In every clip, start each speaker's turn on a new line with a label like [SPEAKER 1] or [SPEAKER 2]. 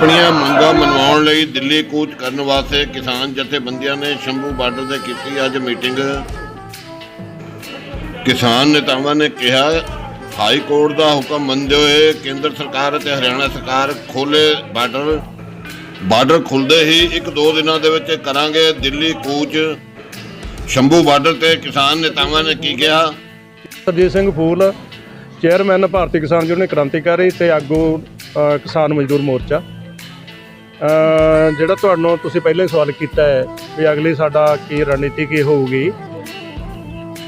[SPEAKER 1] ਆਪਣੀਆਂ ਮੰਗਾਂ ਮਨਵਾਉਣ ਲਈ ਦਿੱਲੀ ਕੂਚ ਕਰਨ ਵਾਸਤੇ ਕਿਸਾਨ ਜਥੇਬੰਦੀਆਂ ਨੇ ਸ਼ੰਭੂ ਬਾਰਡਰ ਤੇ ਕੀਤੀ ਅੱਜ ਮੀਟਿੰਗ। ਕਿਸਾਨ ਨੇਤਾਵਾਂ ਨੇ ਕਿਹਾ, ਹਾਈ ਕੋਰਟ ਦਾ ਹੁਕਮ ਮੰਨਦੇ ਹੋਏ ਕੇਂਦਰ ਸਰਕਾਰ ਅਤੇ ਹਰਿਆਣਾ ਸਰਕਾਰ ਖੋਲੇ ਬਾਰਡਰ। ਬਾਰਡਰ ਖੁੱਲਦੇ ਹੀ ਇੱਕ ਦੋ ਦਿਨਾਂ ਦੇ ਵਿੱਚ ਕਰਾਂਗੇ ਦਿੱਲੀ ਕੂਚ। ਸ਼ੰਭੂ ਬਾਰਡਰ ਤੇ ਕਿਸਾਨ ਨੇਤਾਵਾਂ ਨੇ ਕੀ ਕਿਹਾ?
[SPEAKER 2] ਸਰਜੀਤ ਸਿੰਘ ਫੂਲ, ਚੇਅਰਮੈਨ ਭਾਰਤੀ ਕਿਸਾਨ ਯੂਨੀਅਨ ਕ੍ਰਾਂਤੀਕਾਰੀ ਤੇ ਆਗੂ ਕਿਸਾਨ ਮਜ਼ਦੂਰ ਮੋਰਚਾ। ਜਿਹੜਾ ਤੁਹਾਨੂੰ ਤੁਸੀਂ ਪਹਿਲੇ ਸਵਾਲ ਕੀਤਾ ਹੈ ਵੀ ਅਗਲੀ ਸਾਡਾ ਕੀ ਰਣਨੀਤੀ ਕੀ ਹੋਊਗੀ,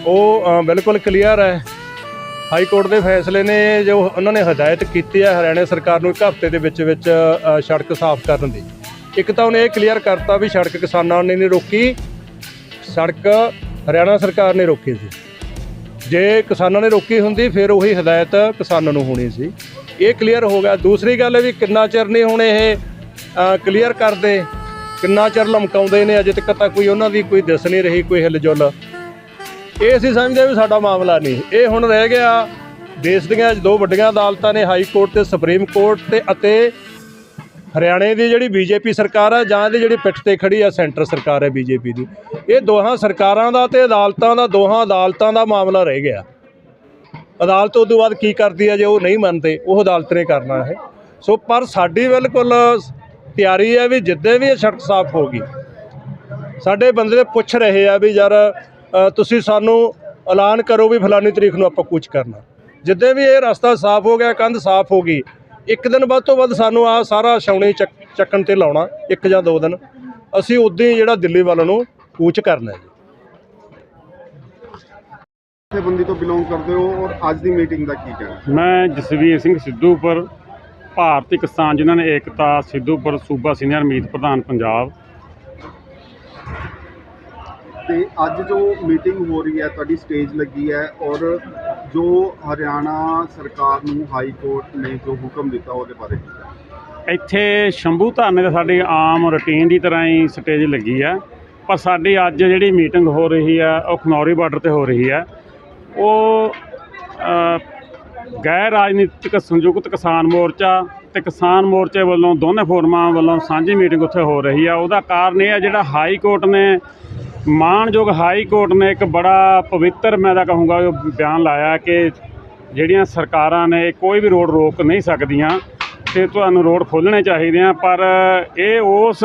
[SPEAKER 2] ਉਹ ਬਿਲਕੁਲ ਕਲੀਅਰ ਹੈ। ਹਾਈ ਕੋਰਟ ਦੇ ਫੈਸਲੇ ਨੇ ਜੋ ਉਹਨਾਂ ਨੇ ਹਦਾਇਤ ਕੀਤੀ ਹੈ ਹਰਿਆਣਾ ਸਰਕਾਰ ਨੂੰ ਇੱਕ ਹਫ਼ਤੇ ਦੇ ਵਿੱਚ ਵਿੱਚ ਸੜਕ ਸਾਫ਼ ਕਰਨ ਦੀ। ਇੱਕ ਤਾਂ ਉਹਨੇ ਇਹ ਕਲੀਅਰ ਕਰਤਾ ਵੀ ਸੜਕ ਕਿਸਾਨਾਂ ਨੇ ਨਹੀਂ ਰੋਕੀ, ਸੜਕ ਹਰਿਆਣਾ ਸਰਕਾਰ ਨੇ ਰੋਕੀ ਸੀ। ਜੇ ਕਿਸਾਨਾਂ ਨੇ ਰੋਕੀ ਹੁੰਦੀ, ਫਿਰ ਉਹੀ ਹਦਾਇਤ ਕਿਸਾਨਾਂ ਨੂੰ ਹੋਣੀ ਸੀ। ਇਹ ਕਲੀਅਰ ਹੋ ਗਿਆ। ਦੂਸਰੀ ਗੱਲ ਹੈ ਵੀ ਕਿੰਨਾ ਚਿਰ ਨਹੀਂ ਹੁਣ ਇਹ ਕਲੀਅਰ ਕਰਦੇ ਕਿੰਨਾ ਚਿਰ ਲਮਕਾਉਂਦੇ ਨੇ, ਅਜੇ ਤੱਕ ਤਾਂ ਕੋਈ ਉਹਨਾਂ ਦੀ ਕੋਈ ਦਿਸ ਨਹੀਂ ਰਹੀ, ਕੋਈ ਹਿਲਜੁਲ। ਇਹ ਅਸੀਂ ਸਮਝਦੇ ਵੀ ਸਾਡਾ ਮਾਮਲਾ ਨਹੀਂ। ਇਹ ਹੁਣ ਰਹਿ ਗਿਆ ਦੇਸ਼ ਦੀਆਂ ਦੋ ਵੱਡੀਆਂ ਅਦਾਲਤਾਂ ਨੇ, ਹਾਈ ਕੋਰਟ ਤੇ ਸੁਪਰੀਮ ਕੋਰਟ ਤੇ ਅਤੇ ਹਰਿਆਣੇ ਦੀ ਜਿਹੜੀ ਬੀਜੇਪੀ ਸਰਕਾਰ ਹੈ ਜਾਂ ਇਹਦੀ ਜਿਹੜੀ ਪਿੱਠ ਤੇ ਖੜੀ ਆ, ਸੈਂਟਰ ਸਰਕਾਰ ਹੈ ਬੀਜੇਪੀ ਦੀ। ਇਹ ਦੋਹਾਂ ਸਰਕਾਰਾਂ ਦਾ ਤੇ ਅਦਾਲਤਾਂ ਦਾ, ਦੋਹਾਂ ਅਦਾਲਤਾਂ ਦਾ ਮਾਮਲਾ ਰਹਿ ਗਿਆ। ਅਦਾਲਤ ਉਸ ਤੋਂ ਬਾਅਦ ਕੀ ਕਰਦੀ ਹੈ ਜੇ ਉਹ ਨਹੀਂ ਮੰਨਦੇ, ਉਹ ਅਦਾਲਤ ਨੇ ਕਰਨਾ ਹੈ ਸੋ ਪਰ ਸਾਡੀ ਬਿਲਕੁਲ ਤਿਆਰੀ ਹੈ ਵੀ ਜਿੱਦੇ ਵੀ ਇਹ ਸੜਕ ਸਾਫ਼ ਹੋਗੀ ਸਾਡੇ ਬੰਦੇ ਪੁੱਛ ਰਹੇ ਆ ਵੀ ਯਾਰ ਤੁਸੀਂ ਸਾਨੂੰ ਐਲਾਨ ਕਰੋ ਵੀ ਫਲਾਨੀ ਤਰੀਕ ਨੂੰ ਆਪਾਂ ਕੁਝ ਕਰਨਾ। ਜਿੱਦੇ ਵੀ ਇਹ ਰਸਤਾ ਸਾਫ਼ ਹੋ ਗਿਆ ਕੰਧ ਸਾਫ਼ ਹੋ ਗਈ ਇੱਕ ਦਿਨ ਵੱਧ ਤੋਂ ਵੱਧ ਸਾਨੂੰ ਆ ਸਾਰਾ ਛਾਉਣੀ ਚੱਕ ਚੱਕਣ ਤੇ ਲਾਉਣਾ ਇੱਕ ਜਾਂ ਦੋ ਦਿਨ। ਅਸੀਂ ਉਦੋਂ ਹੀ ਜਿਹੜਾ ਦਿੱਲੀ ਵੱਲ ਨੂੰ ਕੂਚ ਕਰਨਾ ਹੈ ਜੀ।
[SPEAKER 3] ਜਥੇਬੰਦੀ ਤੋਂ ਬਿਲੋਂਗ ਕਰਦੇ ਹੋ ਔਰ ਅੱਜ ਦੀ ਮੀਟਿੰਗ ਦਾ ਕੀ ਕਹਿਣਾ?
[SPEAKER 4] ਮੈਂ ਜਸਵੀਰ ਸਿੰਘ ਸਿੱਧੂਪੁਰ ਭਾਰਤੀ ਕਿਸਾਨ ਜਿਨ੍ਹਾਂ ਨੇ ਏਕਤਾ ਸਿੱਧੂਪੁਰ ਸੂਬਾ ਸੀਨੀਅਰ ਮੀਤ ਪ੍ਰਧਾਨ ਪੰਜਾਬ
[SPEAKER 3] ਤੇ ਅੱਜ ਜੋ ਮੀਟਿੰਗ ਹੋ ਰਹੀ ਹੈ ਤੁਹਾਡੀ ਸਟੇਜ ਲੱਗੀ ਹੈ ਔਰ ਜੋ ਹਰਿਆਣਾ ਸਰਕਾਰ ਨੂੰ ਹਾਈ ਕੋਰਟ ਨੇ ਜੋ ਹੁਕਮ ਦਿੱਤਾ ਉਹਦੇ ਬਾਰੇ?
[SPEAKER 4] ਇੱਥੇ ਸ਼ੰਭੂ ਧਰਨੇ ਤੇ ਸਾਡੀ ਆਮ ਰੁਟੀਨ ਦੀ ਤਰ੍ਹਾਂ ਹੀ ਸਟੇਜ ਲੱਗੀ ਆ ਪਰ ਸਾਡੀ ਅੱਜ ਜਿਹੜੀ ਮੀਟਿੰਗ ਹੋ ਰਹੀ ਆ ਉਹ ਖਨੌਰੀ ਬਾਰਡਰ ਤੇ ਹੋ ਰਹੀ ਆ ਉਹ ਗੈਰ ਰਾਜਨੀਤਿਕ ਸੰਯੁਕਤ ਕਿਸਾਨ ਮੋਰਚਾ ਤੇ ਕਿਸਾਨ ਮੋਰਚੇ ਵੱਲੋਂ ਦੋਨੇ ਫੋਰਮਾਂ ਵੱਲੋਂ ਸਾਂਝੀ ਮੀਟਿੰਗ ਉੱਥੇ ਹੋ ਰਹੀ ਆ। ਉਹਦਾ ਕਾਰਨ ਇਹ ਆ, ਜਿਹੜਾ ਹਾਈ ਕੋਰਟ ਨੇ ਮਾਣਯੋਗ ਹਾਈ ਕੋਰਟ ਨੇ ਇੱਕ ਬੜਾ ਪਵਿੱਤਰ, ਮੈਂ ਤਾਂ ਕਹੂੰਗਾ ਬਿਆਨ ਲਾਇਆ ਕਿ ਜਿਹੜੀਆਂ ਸਰਕਾਰਾਂ ਨੇ, ਕੋਈ ਵੀ ਰੋਡ ਰੋਕ ਨਹੀਂ ਸਕਦੀਆਂ। ਤੇ ਤੁਹਾਨੂੰ ਰੋਡ ਖੋਲ੍ਹਣੇ ਚਾਹੀਦੇ ਆ, ਪਰ ਇਹ ਉਸ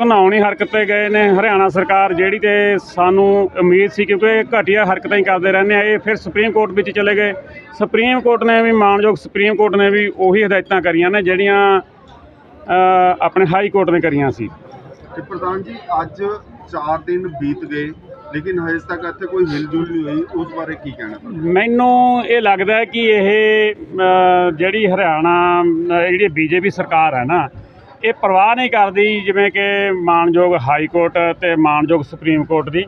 [SPEAKER 4] ਘਨਾਉਣੀ ਹਰਕਤ ਤੇ ਗਏ ਨੇ, ਹਰਿਆਣਾ ਸਰਕਾਰ ਜਿਹੜੀ ਤੇ ਸਾਨੂੰ ਉਮੀਦ ਸੀ ਕਿਉਂਕਿ ਇਹ ਘਟੀਆ ਹਰਕਤਾਂ ਹੀ ਕਰਦੇ ਰਹਿੰਦੇ ਆ, ਇਹ ਫਿਰ ਸੁਪਰੀਮ ਕੋਰਟ ਵਿੱਚ ਚਲੇ ਗਏ। ਸੁਪਰੀਮ ਕੋਰਟ ਨੇ ਵੀ ਮਾਣਯੋਗ ਸੁਪਰੀਮ ਕੋਰਟ ਨੇ ਵੀ ਉਹੀ ਹਦਾਇਤਾਂ ਕਰੀਆਂ ਨੇ, ਜਿਹੜੀਆਂ ਆਪਣੇ ਹਾਈ ਕੋਰਟ ਨੇ ਕਰੀਆਂ ਸੀ।
[SPEAKER 3] ਤੇ ਪ੍ਰਧਾਨ ਜੀ, ਅੱਜ 4 ਦਿਨ ਬੀਤ ਗਏ ਲੇਕਿਨ ਹਜੇ ਤੱਕ ਇੱਥੇ ਕੋਈ ਹਿਲਜੁਲ ਨਹੀਂ ਹੋਈ। ਉਸ ਬਾਰੇ ਕੀ ਕਹਿਣਾ
[SPEAKER 4] ਮੈਨੂੰ ਇਹ ਲੱਗਦਾ ਹੈ ਕਿ ਇਹ ਜਿਹੜੀ ਹਰਿਆਣਾ ਅ, ਜਿਹੜੀ ਬੀਜੇਪੀ ਸਰਕਾਰ ਹੈ ਨਾ ਇਹ ਪਰਵਾਹ ਨਹੀਂ ਕਰਦੀ ਜਿਵੇਂ ਕਿ ਮਾਨਯੋਗ ਹਾਈ ਕੋਰਟ ਤੇ ਮਾਨਯੋਗ ਸੁਪਰੀਮ ਕੋਰਟ ਦੀ।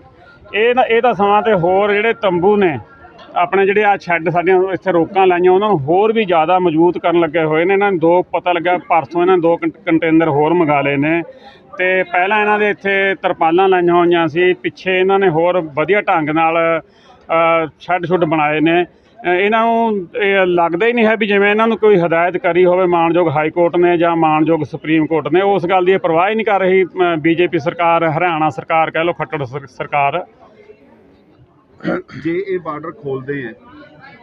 [SPEAKER 4] ਇਹ ਨਾ ਇਹ ਤਾਂ ਸਮਾਂ ਤੇ ਹੋਰ ਜਿਹੜੇ ਤੰਬੂ ਨੇ ਆਪਣੇ ਜਿਹੜੇ ਆ ਸ਼ੈੱਡ ਸਾਡੀਆਂ ਇੱਥੇ ਰੋਕਾਂ ਲਾਈਆਂ ਉਹਨਾਂ ਨੂੰ ਹੋਰ ਵੀ ਜ਼ਿਆਦਾ ਮਜ਼ਬੂਤ ਕਰਨ ਲੱਗੇ ਹੋਏ ਨੇ। ਇਹਨਾਂ ਨੂੰ ਦੋ ਪਤਾ ਲੱਗਾ ਪਰਸੋਂ ਇਹਨਾਂ ਨੇ ਦੋ ਕੰਟੇਨਰ ਹੋਰ ਮੰਗਾ ਲਏ ਨੇ। ਤੇ ਪਹਿਲਾਂ ਇਹਨਾਂ ਦੇ ਇੱਥੇ ਤਰਪਾਲਾਂ ਲਾਈਆਂ ਹੋਈਆਂ ਸੀ, ਪਿੱਛੇ ਇਹਨਾਂ ਨੇ ਹੋਰ ਵਧੀਆ ਢੰਗ ਨਾਲ ਛੱਡ ਛੁੱਡ ਬਣਾਏ ਨੇ। ਇਹਨਾਂ ਨੂੰ, ਇਹ ਲੱਗਦਾ ਹੀ ਨਹੀਂ ਹੈ ਵੀ ਜਿਵੇਂ ਇਹਨਾਂ ਨੂੰ ਕੋਈ ਹਦਾਇਤ ਕਰੀ ਹੋਵੇ ਮਾਨਯੋਗ ਹਾਈ ਕੋਰਟ ਨੇ ਜਾਂ ਮਾਨਯੋਗ ਸੁਪਰੀਮ ਕੋਰਟ ਨੇ, ਉਸ ਗੱਲ ਦੀ ਇਹ ਪਰਵਾਹ ਹੀ ਨਹੀਂ ਕਰ ਰਹੀ ਬੀਜੇਪੀ ਸਰਕਾਰ, ਹਰਿਆਣਾ ਸਰਕਾਰ ਕਹਿ ਲਓ, ਖੱਟੜ ਸਰ- ਸਰਕਾਰ।
[SPEAKER 3] ਜੇ ਇਹ ਬਾਰਡਰ ਖੋਲਦੇ ਹੈ,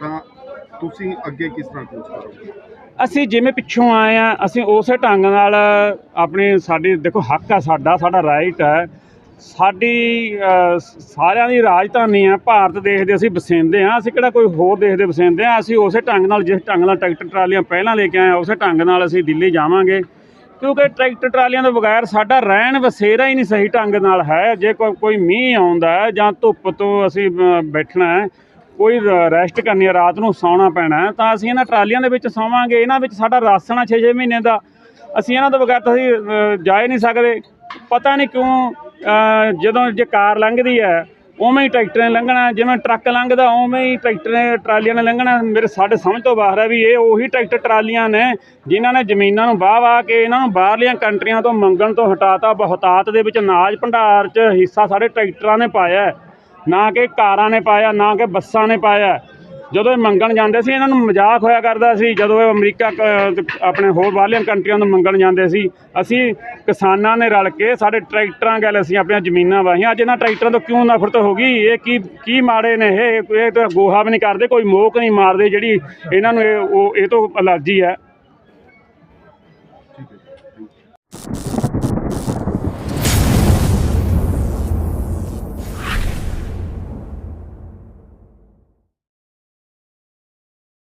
[SPEAKER 3] ਤਾਂ ਤੁਸੀਂ ਅੱਗੇ ਕਿਸ ਤਰ੍ਹਾਂ ਕੋਚ ਕਰੋਗੇ?
[SPEAKER 4] ਅਸੀਂ ਜਿਵੇਂ ਪਿੱਛੋਂ ਆਏ ਆ ਅਸੀਂ ਉਸੇ ਢੰਗ ਨਾਲ ਆਪਣੀ ਸਾਡੀ ਦੇਖੋ ਹੱਕ ਆ ਸਾਡਾ ਸਾਡਾ ਰਾਈਟ ਹੈ ਸਾਡੀ ਸਾਰਿਆਂ ਦੀ ਰਾਜਧਾਨੀ ਆ ਭਾਰਤ ਦੇਸ਼ ਦੇ ਅਸੀਂ ਵਸਿੰਦੇ ਆ ਅਸੀਂ ਕਿਹੜਾ ਕੋਈ ਹੋਰ ਦੇਸ਼ ਦੇ ਵਸਿੰਦੇ ਆ ਅਸੀਂ ਉਸੇ ਢੰਗ ਨਾਲ ਜਿਸ ਢੰਗ ਨਾਲ ਟਰੈਕਟਰ ਟਰਾਲੀਆਂ ਪਹਿਲਾਂ ਲੈ ਕੇ ਆਏ ਆ, ਉਸੇ ਢੰਗ ਨਾਲ ਅਸੀਂ ਦਿੱਲੀ ਜਾਵਾਂਗੇ। ਕਿਉਂਕਿ ਟਰੈਕਟਰ ਟਰਾਲੀਆਂ ਤੋਂ ਬਗੈਰ ਸਾਡਾ ਰਹਿਣ ਵਸੇਰਾ ਹੀ ਨਹੀਂ ਸਹੀ ਢੰਗ ਨਾਲ ਹੈ। ਜੇ ਕੋਈ ਮੀਂਹ ਆਉਂਦਾ ਜਾਂ ਧੁੱਪ ਤੋਂ ਅਸੀਂ ਬੈਠਣਾ ਹੈ ਕੋਈ ਰੈਸਟ ਕਰਨੀ ਹੈ ਰਾਤ ਨੂੰ ਸੌਣਾ ਪੈਣਾ ਤਾਂ ਅਸੀਂ ਇਹਨਾਂ ਟਰਾਲੀਆਂ ਦੇ ਵਿੱਚ ਸੌਵਾਂਗੇ, ਇਹਨਾਂ ਵਿੱਚ ਸਾਡਾ ਰਾਸ਼ਨ ਆ 6-6 ਮਹੀਨੇ ਦਾ। ਅਸੀਂ ਇਹਨਾਂ ਤੋਂ ਬਗੈਰ ਤਾਂ ਅਸੀਂ ਜਾ ਹੀ ਨਹੀਂ ਸਕਦੇ। ਪਤਾ ਨਹੀਂ ਕਿਉਂ ਜਦੋਂ ਜੇ ਕਾਰ ਲੰਘਦੀ ਹੈ, ਉਵੇਂ ਹੀ ਟਰੈਕਟਰ ਨੇ ਲੰਘਣਾ, ਜਿਵੇਂ ਟਰੱਕ ਲੰਘਦਾ, ਉਵੇਂ ਹੀ ਟਰੈਕਟਰ ਨੇ ਟਰਾਲੀਆਂ ਨੇ ਲੰਘਣਾ। ਮੇਰੇ, ਸਾਡੇ ਸਮਝ ਤੋਂ ਬਾਹਰ ਹੈ ਵੀ ਇਹ ਉਹੀ ਟਰੈਕਟਰ ਟਰਾਲੀਆਂ ਨੇ, ਜਿਨ੍ਹਾਂ ਨੇ ਜ਼ਮੀਨਾਂ ਨੂੰ ਵਾਹ ਵਾਹ ਕੇ ਇਹਨਾਂ ਨੂੰ ਬਾਹਰਲੀਆਂ ਕੰਟਰੀਆਂ ਤੋਂ ਮੰਗਣ ਤੋਂ ਹਟਾਤਾ। ਬਹੁਤਾਤ ਦੇ ਵਿੱਚ ਅਨਾਜ ਭੰਡਾਰ 'ਚ ਹਿੱਸਾ ਸਾਡੇ ਟਰੈਕਟਰਾਂ ਨੇ ਪਾਇਆ ਨਾ ਕਿ ਕਾਰਾਂ ਨੇ ਪਾਇਆ, ਨਾ ਕਿ ਬੱਸਾਂ ਨੇ ਪਾਇਆ। ਜਦੋਂ ਇਹ ਮੰਗਣ ਜਾਂਦੇ ਸੀ, ਇਹਨਾਂ ਨੂੰ ਮਜ਼ਾਕ ਹੋਇਆ ਕਰਦਾ ਸੀ। ਜਦੋਂ ਇਹ ਅਮਰੀਕਾ ਆਪਣੇ ਹੋਰ ਬਾਹਰਲੀਆਂ ਕੰਟਰੀਆਂ ਨੂੰ ਮੰਗਣ ਜਾਂਦੇ ਸੀ, ਅਸੀਂ ਕਿਸਾਨਾਂ ਨੇ ਰਲ ਕੇ ਸਾਡੇ ਟਰੈਕਟਰਾਂ ਗੱਲ ਅਸੀਂ ਆਪਣੀਆਂ ਜ਼ਮੀਨਾਂ ਵਾਹੀਆਂ। ਅੱਜ ਇਹਨਾਂ ਟਰੈਕਟਰਾਂ ਤੋਂ ਕਿਉਂ ਨਫ਼ਰਤ ਹੋ ਗਈ? ਇਹ ਕੀ ਕੀ ਮਾੜੇ ਨੇ? ਇਹ ਇਹ ਤਾਂ ਗੋਹਾ ਵੀ ਨਹੀਂ ਕਰਦੇ, ਕੋਈ ਮੋਕ ਨਹੀਂ ਮਾਰਦੇ ਜਿਹੜੀ ਇਹਨਾਂ ਨੂੰ ਇਹ, ਉਹ, ਇਹ ਤੋਂ ਅਲਰਜੀ ਹੈ।